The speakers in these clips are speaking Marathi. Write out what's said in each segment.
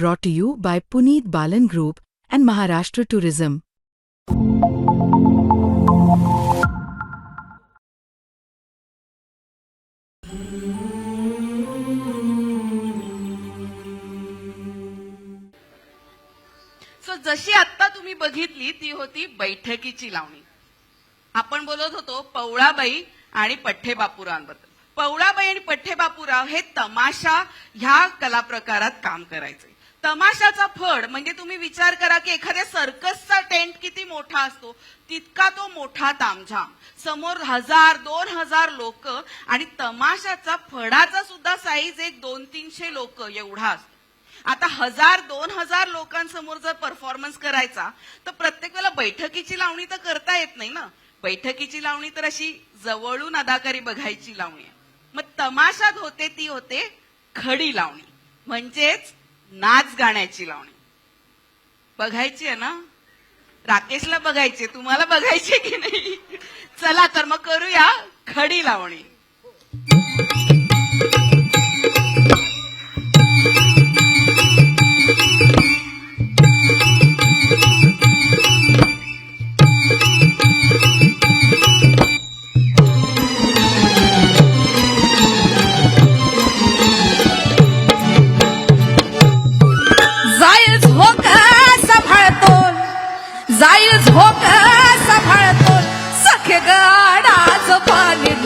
brought to you by Puneet Balan Group and Maharashtra Tourism. So जशी आत्ता तुम्ही बघितली ती होती बैठकीची लावणी. आपण बोलत होतो पवळाबाई आणि पठ्ठे बापूरांबद्दल पवळाबाई आणि पठ्ठे बापूराव हे तमाशा ह्या कला प्रकारात काम करायचे. तमाशाचा फड म्हणजे तुम्ही विचार करा की एखाद्या सर्कसचा टेंट किती मोठा असतो तितका तो मोठा तामझाम. समोर हजार दोन हजार लोक आणि तमाशाचा फडाचा सुद्धा साईज एक दोन तीनशे लोक एवढा असतो. आता हजार दोन हजार लोकांसमोर जर परफॉर्मन्स करायचा तर प्रत्येक वेळेला बैठकीची लावणी तर करता येत नाही ना. बैठकीची लावणी तर अशी जवळून अदाकारी बघायची लावणी मग तमाशात होते ती होते खडी लावणी. म्हणजेच नाच गाण्याची लावणी. बघायची आहे ना? राकेशला बघायची तुम्हाला बघायची की नाही? चला तर मग करूया खडी लावणी.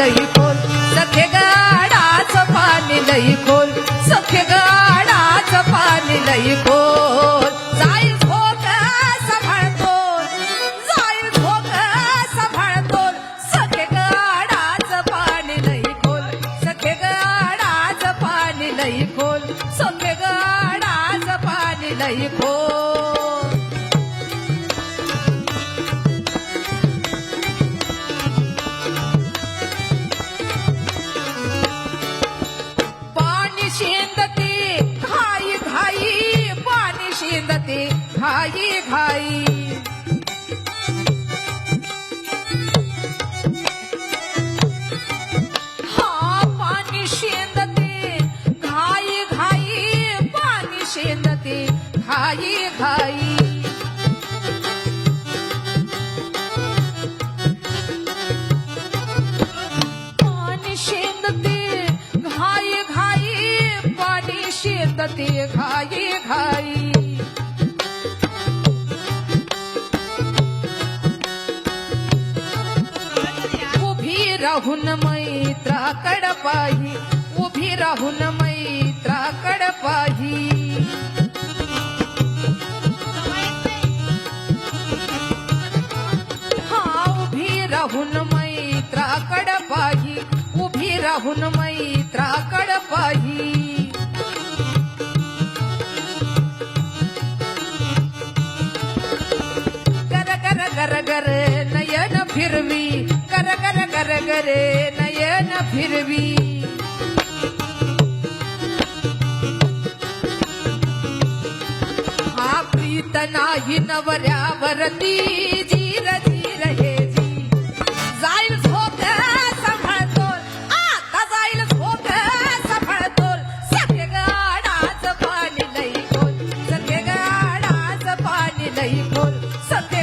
लई खोल. सखे गाडाच पाणी लई खोल. सखे गाडाच पाणी लई खोल. घाई घाई हा पाणी शेंदते घाई घाई पाणी शेंदते घाई घाई। पाणी शेंदते घाई घाई पाणी शेंदते घाई घाई। राहून मैत्राकड पाही उभी राहून मैत्राकड पाही हा उभी राहून मैत्राकड पाही उभी राहून मैत्राकड पाही करे नयन फिरवी हा प्रीत नाही नवऱ्यावरती जीर जीर हे जी। जाईल झोप सांभाळतो आता जाईल झोप सांभाळतो सखे गाडाच पाणी नाही खोल सखे गाडाच पाणी नाही खोल सखे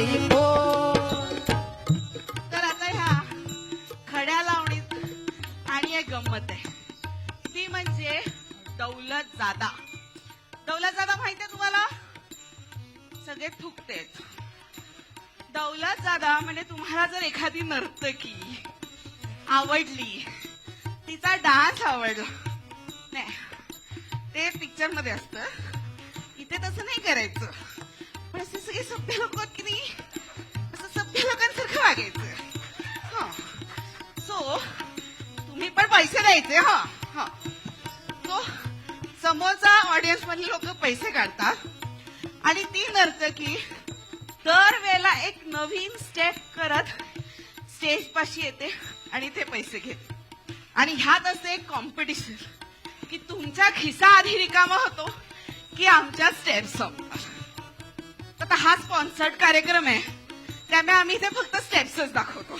पाणी तर आता ह्या खड्या लावणीत आणि एक गंमत आहे. ती म्हणजे दौलत जादा. दौलत जादा माहितीये तुम्हाला? सगळे थुकतेच दौलत जादा म्हणजे तुम्हाला जर एखादी नर्तकी आवडली तिचा डान्स आवडला. नाही ते पिक्चरमध्ये असत. इथे तसं नाही करायचं. पण असे सगळे सभ्य लोक आहेत की नाही? असं सभ्य लोकांसारखं वागायचं. हो. सो तुम्ही पण पैसे द्यायचे हा. हा. सो समोरचा ऑडियन्स मधले लोक पैसे काढतात. आणि ती नर्तकी दर वेळेला एक नवीन स्टेप करत स्टेज पाशी येते आणि ते पैसे घेते. आणि ह्यात असं एक कॉम्पिटिशन की तुमचा खिसा आधी रिकामा होतो की आमच्या स्टेप संपतात. आता हा स्पॉन्सर्ड कार्यक्रम आहे. त्यामुळे आम्ही इथे फक्त स्टेप्सच दाखवतो.